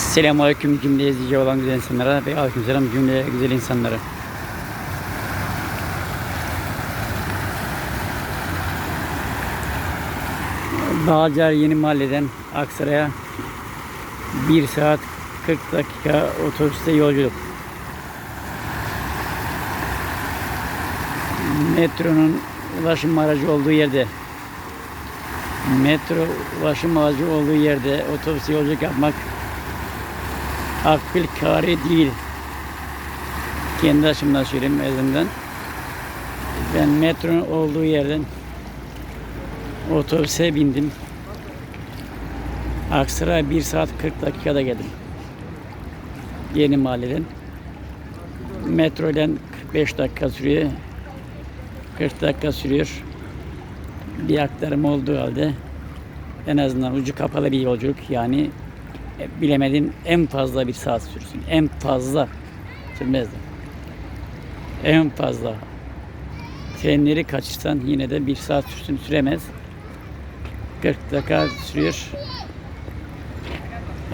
Selamünaleyküm cümle izleyici olan güzel insanlara ve aleykümselam cümle güzel insanlara. Bağcar Yeni Mahalle'den Aksaray'a 1 saat 40 dakika otobüste yolculuk. Metronun ulaşım aracı olduğu yerde metro ulaşım aracı olduğu yerde otobüste yolculuk yapmak akbil kâri değil. Kendi açımdan söyleyeyim en azından. Ben metronun olduğu yerden otobüse bindim. Aksaray 1 saat 40 dakikada geldim. Yeni mahalleden. Metro ile 45 dakika sürüyor. 40 dakika sürüyor. Bir aktarım olduğu halde en azından ucu kapalı bir yolculuk yani bilemedin en fazla bir saat sürsün. En fazla sürmez de. En fazla. Trenleri kaçırsan yine de bir saat sürsün süremez. 40 dakika sürüyor.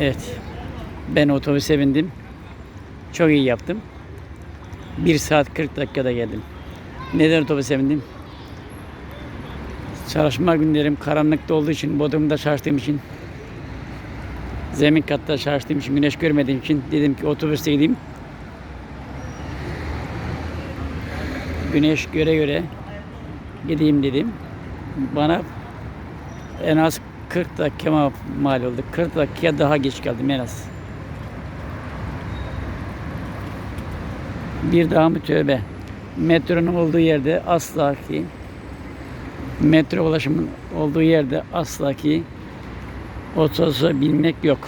Evet. Ben otobüse bindim. Çok iyi yaptım. 1 saat 40 dakikada geldim. Neden otobüse bindim? Çalışma günlerim karanlıkta olduğu için, Bodrum'da çalıştığım için zemin katta çalıştığım için, güneş görmediğim için dedim ki otobüste gideyim. Güneş göre göre gideyim dedim. Bana en az 40 dakika mal oldu. 40 dakika daha geç geldim en az. Bir daha mı tövbe. Metronun olduğu yerde asla ki metro ulaşımın olduğu yerde asla ki otobüse binmek yok.